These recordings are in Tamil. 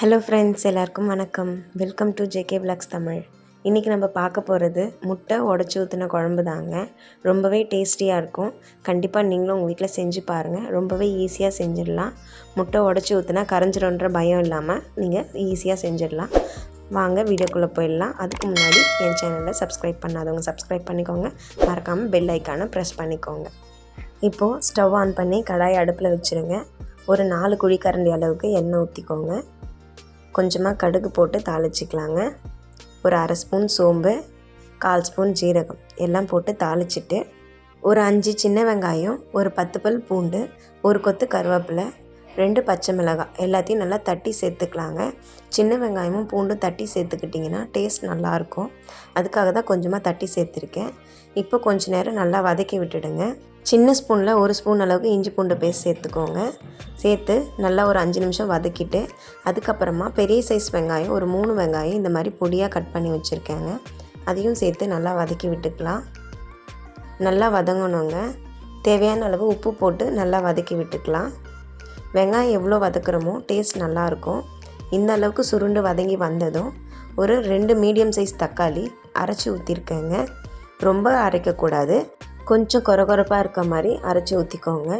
ஹலோ ஃப்ரெண்ட்ஸ் எல்லாருக்கும் வணக்கம். Welcome to JK blogs Tamil. இன்றைக்கி நம்ம பார்க்க போகிறது முட்டை உடச்சி ஊற்றின குழம்பு தாங்க. ரொம்பவே டேஸ்டியாக இருக்கும். கண்டிப்பாக நீங்களும் உங்கள் வீட்டில் செஞ்சு பாருங்கள் ரொம்பவே ஈஸியாக செஞ்சிடலாம். முட்டை உடச்சி ஊற்றினா கரைஞ்சிடும்ன்ற பயம் இல்லாமல் நீங்கள் ஈஸியாக செஞ்சிடலாம். வாங்க வீடியோக்குள்ளே போயிடலாம். அதுக்கு முன்னாடி என் சேனலை சப்ஸ்கிரைப் பண்ணாதவங்க சப்ஸ்கிரைப் பண்ணிக்கோங்க. மறக்காமல் பெல் ஐக்கானை ப்ரெஸ் பண்ணிக்கோங்க. இப்போது ஸ்டவ் ஆன் பண்ணி கடாய் அடுப்பில் வச்சுருங்க. ஒரு நாலு குழிக்கரண்டி அளவுக்கு எண்ணெய் ஊற்றிக்கோங்க கொஞ்சமாக கடுகு போட்டு தாளிச்சிக்கலாங்க. ஒரு அரை ஸ்பூன் சோம்பு கால் ஸ்பூன் ஜீரகம் எல்லாம் போட்டு தாளிச்சிட்டு ஒரு அஞ்சு சின்ன வெங்காயம் ஒரு பத்து பல் பூண்டு ஒரு கொத்து கருவேப்பிலை ரெண்டு பச்சை மிளகாய் எல்லாத்தையும் நல்லா தட்டி சேர்த்துக்கலாங்க. சின்ன வெங்காயமும் பூண்டும் தட்டி சேர்த்துக்கிட்டிங்கன்னா டேஸ்ட் நல்லாயிருக்கும். அதுக்காக தான் கொஞ்சமாக தட்டி சேர்த்துருக்கேன். இப்போ கொஞ்ச நேரம் நல்லா வதக்கி விட்டுடுங்க. சின்ன ஸ்பூனில் ஒரு ஸ்பூன் அளவுக்கு இஞ்சி பூண்டு பேஸ்ட் சேர்த்துக்கோங்க. சேர்த்து நல்லா ஒரு அஞ்சு நிமிஷம் வதக்கிட்டு அதுக்கப்புறமா பெரிய சைஸ் வெங்காயம் ஒரு மூணு வெங்காயம் இந்த மாதிரி பொடியாக கட் பண்ணி வச்சுருக்கேங்க. அதையும் சேர்த்து நல்லா வதக்கி விட்டுக்கலாம். நல்லா வதங்கணுங்க. தேவையான அளவு உப்பு போட்டு நல்லா வதக்கி விட்டுக்கலாம். வெங்காயம் எவ்வளோ வதக்குறோமோ டேஸ்ட் நல்லாயிருக்கும். இந்த அளவுக்கு சுருண்டு வதங்கி வந்ததும் ஒரு ரெண்டு மீடியம் சைஸ் தக்காளி அரைச்சி ஊற்றிருக்கேங்க ரொம்ப அரைக்கக்கூடாது. கொஞ்சம் கொரகொரப்பாக இருக்க மாதிரி அரைச்சி ஊற்றிக்கோங்க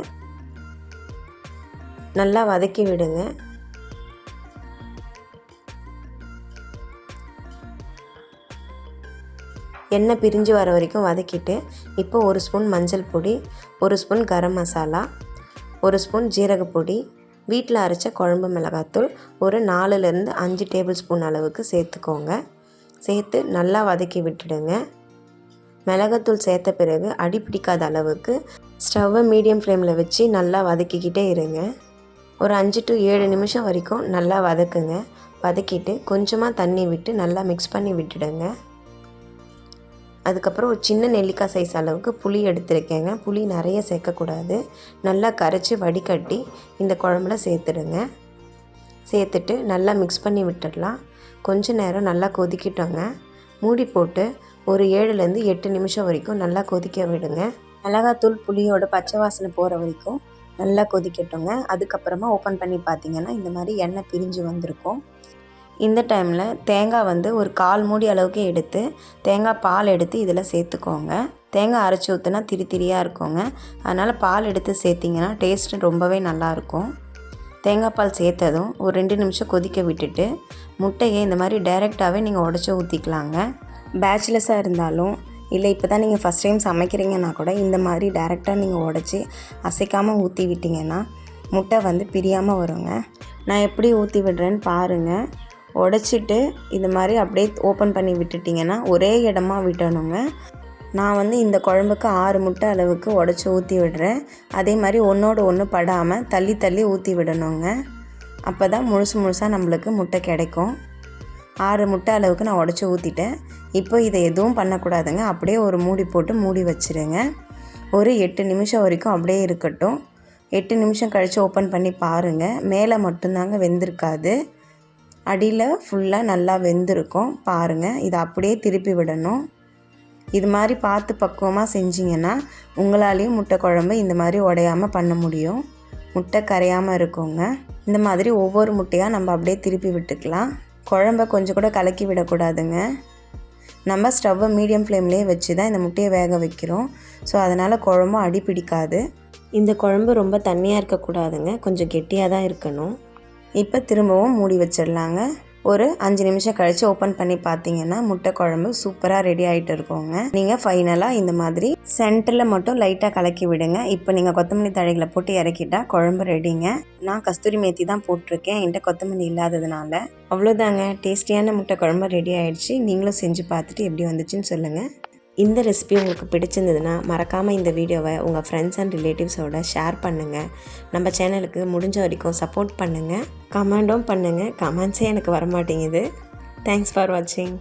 நல்லா வதக்கி விடுங்க. எண்ணெய் பிரிஞ்சு வர வரைக்கும் வதக்கிட்டு இப்போ ஒரு ஸ்பூன் மஞ்சள் பொடி ஒரு ஸ்பூன் கரம் மசாலா ஒரு ஸ்பூன் ஜீரகப்பொடி வீட்டில் அரைச்ச குழம்பு மிளகாத்தூள் ஒரு நாலுலேருந்து அஞ்சு டேபிள் ஸ்பூன் அளவுக்கு சேர்த்துக்கோங்க. சேர்த்து நல்லா வதக்கி விட்டுடுங்க. மிளகாத்தூள் சேர்த்த பிறகு அடி பிடிக்காத அளவுக்கு ஸ்டவ்வை மீடியம் ஃப்ளேமில் வச்சு நல்லா வதக்கிக்கிட்டே இருங்க. ஒரு அஞ்சு டு ஏழு நிமிஷம் வரைக்கும் நல்லா வதக்குங்க. வதக்கிட்டு கொஞ்சமாக தண்ணி விட்டு நல்லா மிக்ஸ் பண்ணி விட்டுடுங்க. அதுக்கப்புறம் ஒரு சின்ன நெல்லிக்காய் சைஸ் அளவுக்கு புளி எடுத்துருக்கேங்க. புளி நிறைய சேர்க்கக்கூடாது. நல்லா கரைச்சி வடிகட்டி இந்த குழம்புல சேர்த்துடுங்க. சேர்த்துட்டு நல்லா மிக்ஸ் பண்ணி விட்டுடலாம். கொஞ்ச நேரம் நல்லா கொதிக்கிட்டோங்க. மூடி போட்டு ஒரு ஏழுலேருந்து எட்டு நிமிஷம் வரைக்கும் நல்லா கொதிக்க விடுங்க. மிளகாத்தூள் புளியோட பச்சை வாசனை போகிற வரைக்கும் நல்லா கொதிக்கட்டுங்க. அதுக்கப்புறமா ஓப்பன் பண்ணி பார்த்தீங்கன்னா இந்த மாதிரி எண்ணெய் பிரிஞ்சு வந்திருக்கும். இந்த டைமில் தேங்காய் வந்து ஒரு கால் மூடி அளவுக்கு எடுத்து தேங்காய் பால் எடுத்து இதில் சேர்த்துக்கோங்க. தேங்காய் அரைச்சி ஊற்றுனா திரி திரியாக இருக்குங்க. அதனால் பால் எடுத்து சேர்த்திங்கன்னா டேஸ்ட்டு ரொம்பவே நல்லாயிருக்கும் தேங்காய் பால் சேர்த்ததும் ஒரு ரெண்டு நிமிஷம் கொதிக்க விட்டுட்டு முட்டையை இந்த மாதிரி டைரெக்டாகவே நீங்கள் உடச்சி ஊற்றிக்கலாங்க பேச்சுலஸாக இருந்தாலும் இல்லை இப்போ தான் நீங்கள் ஃபஸ்ட் டைம் சமைக்கிறீங்கன்னா கூட இந்த மாதிரி டேரெக்டாக நீங்கள் உடச்சி அசைக்காமல் ஊற்றி விட்டிங்கன்னா முட்டை வந்து பிரியாமல் வருங்க. நான் எப்படி ஊற்றி விடுறேன்னு பாருங்கள் உடச்சிட்டு இந்த மாதிரி அப்படியே ஓப்பன் பண்ணி விட்டுட்டிங்கன்னா ஒரே இடமா விட்டணுங்க நான் வந்து இந்த குழம்புக்கு ஆறு முட்டை அளவுக்கு உடச்சி ஊற்றி விடுறேன். அதே மாதிரி ஒன்றோடு ஒன்று படாமல் தள்ளி தள்ளி ஊற்றி விடணுங்க. அப்போ தான் முழுசு முழுசாக நம்மளுக்கு முட்டை கிடைக்கும். ஆறு முட்டை அளவுக்கு நான் உடச்சி ஊற்றிட்டேன் இப்போ இதை எதுவும் பண்ணக்கூடாதுங்க. அப்படியே ஒரு மூடி போட்டு மூடி வச்சுருங்க. ஒரு எட்டு நிமிஷம் வரைக்கும் அப்படியே இருக்கட்டும். எட்டு நிமிஷம் கழித்து ஓப்பன் பண்ணி பாருங்கள் மேலே மட்டும்தாங்க வெந்திருக்காது. அடியில் ஃபுல்லாக நல்லா வெந்திருக்கும். பாருங்கள் இதை அப்படியே திருப்பி விடணும். இது மாதிரி பார்த்து பக்குவமாக செஞ்சிங்கன்னா உங்களாலேயும் முட்டை குழம்பு இந்த மாதிரி உடையாமல் பண்ண முடியும். முட்டை கரையாமல் இருக்குங்க. இந்த மாதிரி ஒவ்வொரு முட்டையாக நம்ம அப்படியே திருப்பி விட்டுக்கலாம். குழம்ப கொஞ்சம் கூட கலக்கி விடக்கூடாதுங்க. நம்ம ஸ்டவ்வை மீடியம் ஃப்ளேம்லேயே வச்சு தான் இந்த முட்டையை வேக வைக்கிறோம். ஸோ அதனால் குழம்பும் அடி பிடிக்காது. இந்த குழம்பு ரொம்ப தண்ணியாக இருக்கக்கூடாதுங்க. கொஞ்சம் கெட்டியாக தான் இருக்கணும். இப்போ திரும்பவும் மூடி வச்சிடலாங்க. ஒரு அஞ்சு நிமிஷம் கழித்து ஓப்பன் பண்ணி பார்த்தீங்கன்னா முட்டை குழம்பு சூப்பராக ரெடி ஆகிட்டு இருக்கோங்க. நீங்கள் ஃபைனலாக இந்த மாதிரி சென்டரில் மட்டும் லைட்டாக கலக்கி விடுங்க. இப்போ நீங்கள் கொத்தமல்லி தழைகளை போட்டு இறக்கிட்டா குழம்பு ரெடிங்க நான் கஸ்தூரி மேத்தி தான் போட்டிருக்கேன். என்கிட்ட கொத்தமல்லி இல்லாததுனால. அவ்வளோதாங்க டேஸ்டியான முட்டை குழம்பு ரெடி ஆகிடுச்சு நீங்களும் செஞ்சு பார்த்துட்டு எப்படி வந்துச்சுன்னு சொல்லுங்கள் இந்த ரெசிபி உங்களுக்கு பிடிச்சிருந்ததுன்னா மறக்காமல் இந்த வீடியோவை உங்கள் ஃப்ரெண்ட்ஸ் அண்ட் ரிலேட்டிவ்ஸோட ஷேர் பண்ணுங்கள் நம்ம சேனலுக்கு முடிஞ்ச வரைக்கும் சப்போர்ட் பண்ணுங்கள் கமெண்டும் பண்ணுங்கள் கமெண்ட்ஸே எனக்கு வரமாட்டேங்குது. தேங்க்ஸ் ஃபார் வாட்சிங்